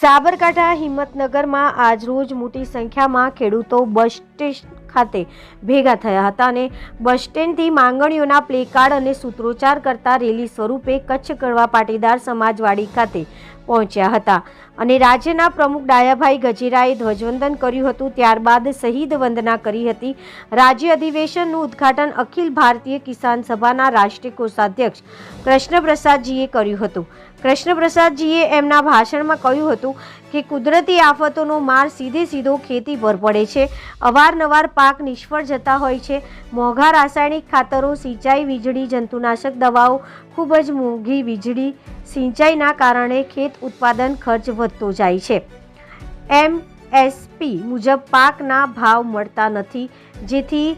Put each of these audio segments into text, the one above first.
સાબરકાંઠા હિંમતનગરમાં આજરોજ મોટી સંખ્યામાં ખેડૂતો બસ સ્ટેશન ખાતે ભેગા થયા હતા અને બસ સ્ટેન્ડથી માંગણીઓના પ્લેકાર્ડ અને સૂત્રોચ્ચાર કરતા રેલી સ્વરૂપે કચ્છ કડવા પાટીદાર સમાજવાડી ખાતે પહોંચ્યા હતા. અને રાજ્યના પ્રમુખ ડાયાભાઈ ગજીરાએ ધ્વજવંદન કર્યું હતું, ત્યારબાદ શહીદ વંદના કરી હતી. રાજ્ય અધિવેશનનું ઉદ્ઘાટન અખિલ ભારતીય કિસાન સભાના રાષ્ટ્રીય કોષાધ્યક્ષ કૃષ્ણપ્રસાદજીએ કર્યું હતું. કૃષ્ણપ્રસાદજીએ એમના ભાષણમાં કહ્યું હતું કે, કુદરતી આફતોનો માર સીધે સીધો ખેતી પર પડે છે. અવારનવાર પાક નિષ્ફળ જતા હોય છે. મોંઘા રાસાયણિક ખાતરો, સિંચાઈ વીજળી, જંતુનાશક દવાઓ ખૂબ જ મોંઘી વીજળી સિંચાઈના કારણે ખેત ઉત્પાદન ખર્ચ વધતો જાય છે. એમ એસપી મુજબ પાકના ભાવ મળતા નથી, જેથી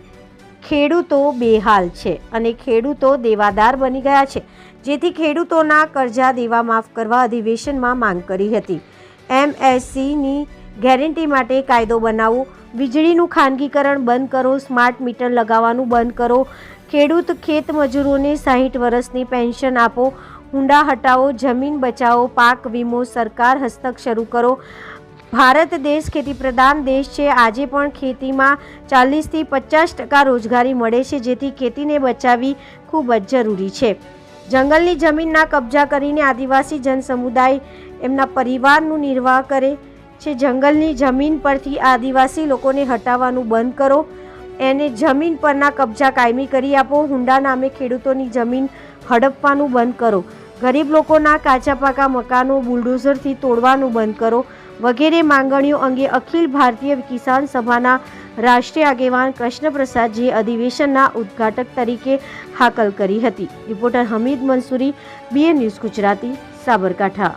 ખેડૂતો બેહાલ છે અને ખેડૂતો દેવાદાર બની ગયા છે. જેથી ખેડૂતોના કરજા દેવા માફ કરવા અધિવેશનમાં માંગ કરી હતી. એમએસસીની ગેરંટી માટે કાયદો બનાવો, વીજળીનું ખાનગીકરણ બંધ કરો, સ્માર્ટ મીટર લગાવવાનું બંધ કરો, ખેડૂત ખેત મજૂરોને સાહીઠ વર્ષની પેન્શન આપો હુંડા હટાવો, જમીન બચાવો, પાક વીમો, સરકાર હસ્તક શરૂ કરો. ભારત દેશ ખેતી પ્રધાન દેશ છે. આજે પણ ખેતીમાં ચાલીસથી પચાસ ટકા રોજગારી મળે છે, જેથી ખેતીને બચાવવી ખૂબ જ જરૂરી છે. જંગલની જમીનના કબજા કરીને આદિવાસી જનસમુદાય એમના પરિવારનું નિર્વાહ કરે છે. જંગલની જમીન પરથી આદિવાસી લોકોને હટાવવાનું બંધ કરો. એને જમીન પરના કબજા કાયમી કરી આપો. હુંડા નામે ખેડૂતોની જમીન હડપવાનું બંધ કરો. ગરીબ લોકોના કાચા પાકા મકાનો બુલડોઝરથી તોડવાનું બંધ કરો. વગેરે માંગણીઓ અંગે અખિલ ભારતીય કિસાન સભાના રાષ્ટ્રીય આગેવાન કૃષ્ણપ્રસાદજીએ અધિવેશનના ઉદ્ઘાટક તરીકે હાકલ કરી હતી. Reporter Hamid Mansuri BA news Gujarati, Sabarkantha.